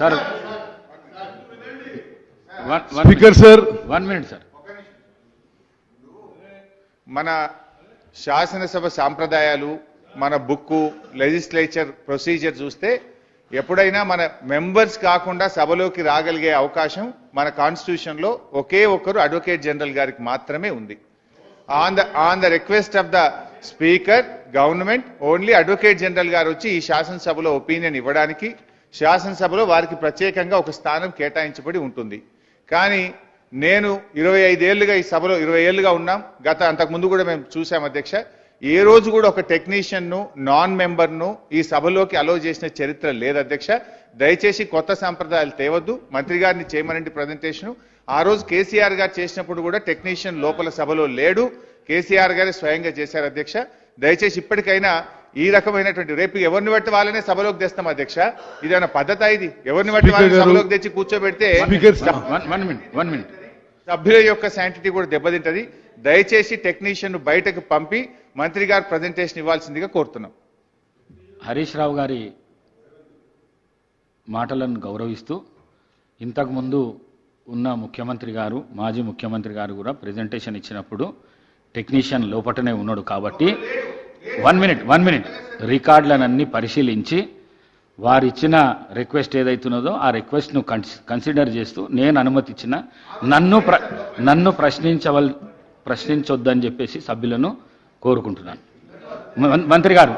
Sir speaker sir one minute sir మన శాసనసభ సాంప్రదాయాలు మన బుక్కు లెజిస్లేచర్ ప్రొసీజర్ చూస్తే ఎప్పుడైనా మన మెంబర్స్ కాకుండా సభలోకి రాగలిగే అవకాశం మన కాన్స్టిట్యూషన్లో ఒకే ఒక్కరు అడ్వకేట్ జనరల్ గారికి మాత్రమే ఉంది. On the on the request of the speaker government only advocate general గారు వచ్చి ఈ శాసనసభలో ఒపీనియన్ ఇవ్వడానికి శాసనసభలో వారికి ప్రత్యేకంగా ఒక స్థానం కేటాయించబడి ఉంటుంది. కానీ నేను ఇరవై ఐదేళ్ళుగా ఈ సభలో ఇరవై ఏళ్ళుగా ఉన్నాం. గత అంతకుముందు కూడా మేము చూసాం అధ్యక్ష. ఏ రోజు కూడా ఒక టెక్నీషియన్ను నాన్ మెంబర్ను ఈ సభలోకి అలో చేసిన చరిత్ర లేదు అధ్యక్ష. దయచేసి కొత్త సాంప్రదాయాలు తేవద్దు. మంత్రి గారిని చేయమనండి ప్రజెంటేషన్. ఆ రోజు కేసీఆర్ గారు చేసినప్పుడు కూడా టెక్నీషియన్ లోపల సభలో లేడు. కేసీఆర్ గారే స్వయంగా చేశారు అధ్యక్ష. దయచేసి ఇప్పటికైనా ఈ రకమైనటువంటి రేపు ఎవరిని బట్టి వాళ్ళనే సభలోకి తెస్తాం అధ్యక్ష ఇదేమైనా పద్ధత ఇది ఎవరిని బట్టి వాళ్ళని. సభలోకి తెచ్చి కూర్చోబెడితే speaker sir. One one minute one minute సభ్యుల యొక్క శాంటిటీ కూడా దెబ్బతింటది దయచేసి టెక్నీషియన్ బయటకు పంపి మంత్రి గారు ప్రజెంటేషన్ ఇవ్వాల్సిందిగా కోరుతున్నాం హరీష్ రావు గారి మాటలను గౌరవిస్తూ ఇంతకుముందు ఉన్న ముఖ్యమంత్రి గారు మాజీ ముఖ్యమంత్రి గారు కూడా ప్రెజెంటేషన్ ఇచ్చినప్పుడు టెక్నీషియన్ లోపటనే ఉన్నాడు కాబట్టి వన్ మినిట్ వన్ మినిట్ రికార్డులనన్నీ పరిశీలించి వారు ఇచ్చిన రిక్వెస్ట్ ఏదైతున్నదో ఆ రిక్వెస్ట్ను కన్సిడర్ చేస్తూ నేను అనుమతి ఇచ్చిన నన్ను ప్ర నన్ను ప్రశ్నించవల్ ప్రశ్నించొద్దని చెప్పేసి సభ్యులను కోరుకుంటున్నాను. మంత్రి గారు